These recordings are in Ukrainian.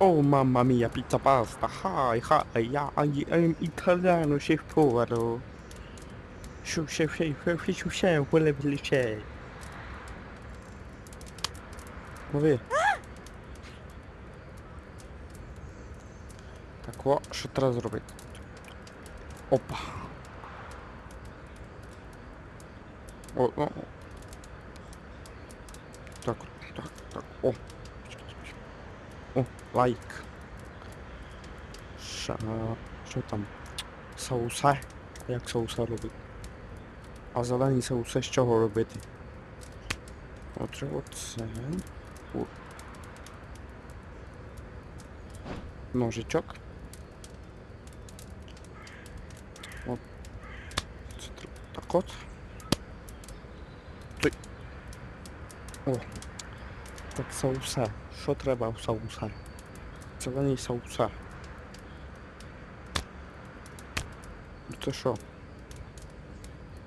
Oh mamma mia, pizza pasta. Hi, hi, yeah, I am italiano, chef povero. Chef, chef, chef, chef, chef, chef, quello per chef. Лови. Так, о, що треба зробити? Опа. О, о, о. Так, от, так, так, о. О, лайк. Ша... Що там? Соуса? Як соуса робити? А зелені соуси з чого робити? Отже, оце. О. Ножичок. От. Це треба так соуса. Що треба в соуса? Зелені соуса. Ну це що?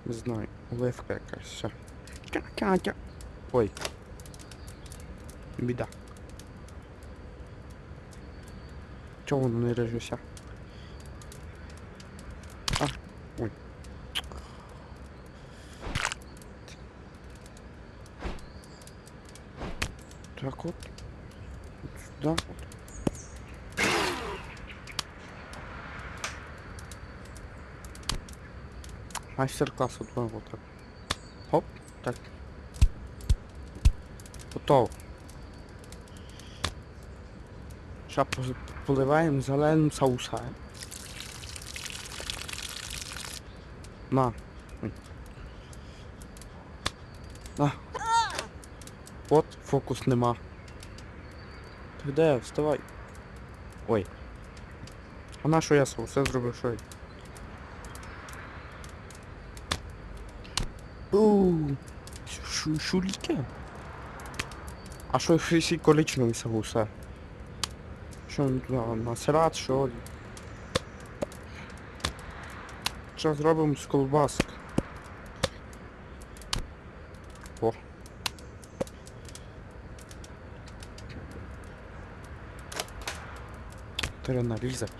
Не знаю, оливка якась. все. Тя-тя-тя. Ой. Біда. Чого воно не режуся? А, ой. Так от. От сюди. От. Мастер-класс от вот так. Хоп, так. Готово. Поз- поливаємо зеленим соусом. На. На. От, фокус нема. Ти де? Вставай. Ой. А на що я соусе зробив, що я? Шу- Шуліки? А що всі коричневі соуса? Що він туди насират, що? Що зробимо з колбасок? О. Треба нарізати.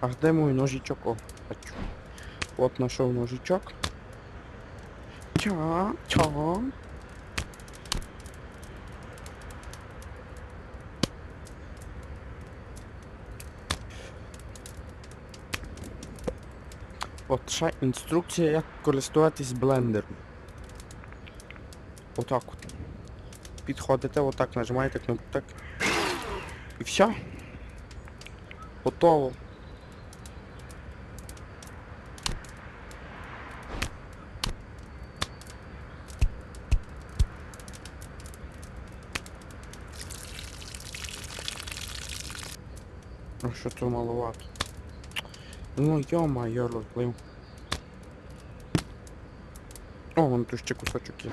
А де мой ножичок? О, бачу. От знайшов ножичок. Ча, ча. От ще інструкція, як користуватись блендером. Отак от. Підходите, отак нажимаєте кнопку так. І все. Готово. А що то маловато? Ну йо-моє, розлив. О, вон тут ще кусочок є.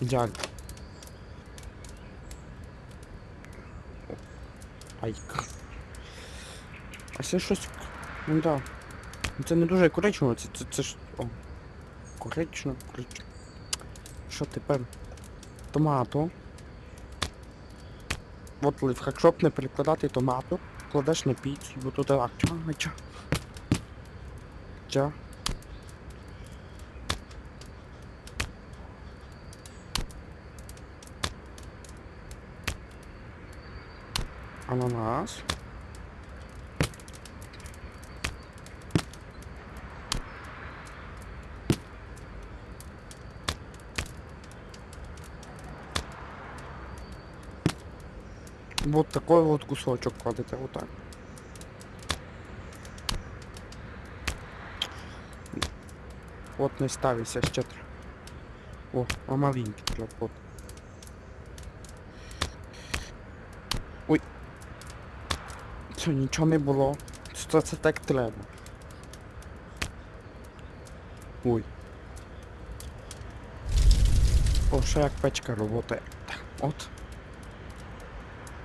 Ідеально. О, Айк. А це щось... Ну да. Це не дуже коричнево, це, це, це ж... О. Корично, корично. Що тепер? Томато. От лайфхак, щоб не перекладати томату, кладеш на піцу, бо тут так ча, Ананас. Вот такой вот кусочек кладете, вот так. От не ставиться ще треба. О, а маленький треба. Ой. Це нічого не було. Це, це так треба. Ой. О, ще як печка роботає. Так, От.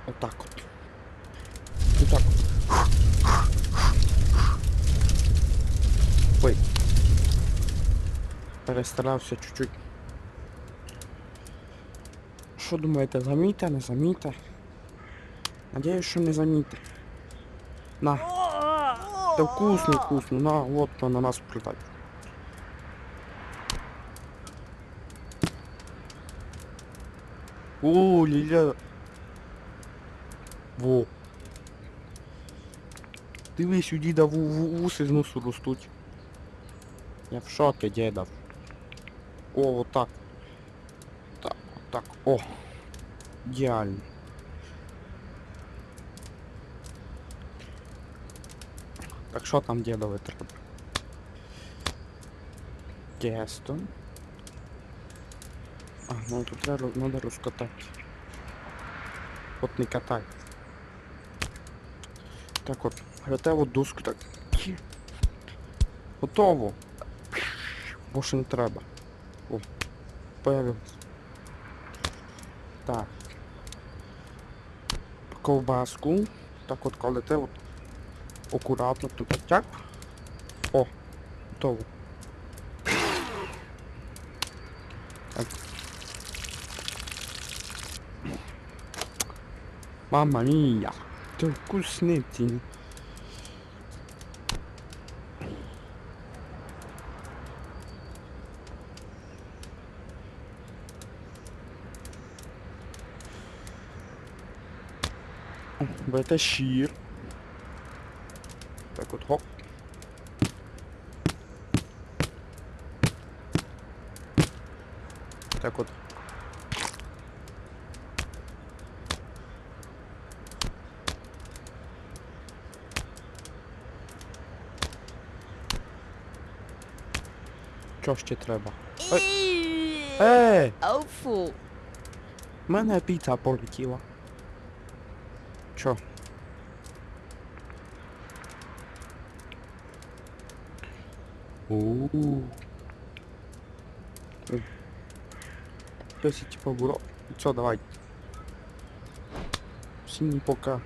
Отак от. Отак от. Ой. перестарався чуть-чуть. Що думаєте, заміте, не заміте? Надіюсь, що не заміте. На. Та вкусно, вкусно. На, от то на нас прилетать. О, Ліля. Во. Дивись, у діда ву- ву- вуси з носу ростуть. Я в шокі, діда. О, отак. Так, отак. О. Ідеально. Так що там дідове треба? Тесто. А, ну тут треба, надо розкатати. От не катай. Так от, от доску так. Готово. Більше не треба. О, появилось. Так. Ковбаску. Так от кладете от акуратно тут так. О, готово. Так. Мама мія. Це вкусниці. О, Берете щір. Так от хоп. Так от. Що ще треба? Ей! Awful. В мене піца полетіла. Чо? Ууу. Хтось типа бро. Все, давай. Синий пока.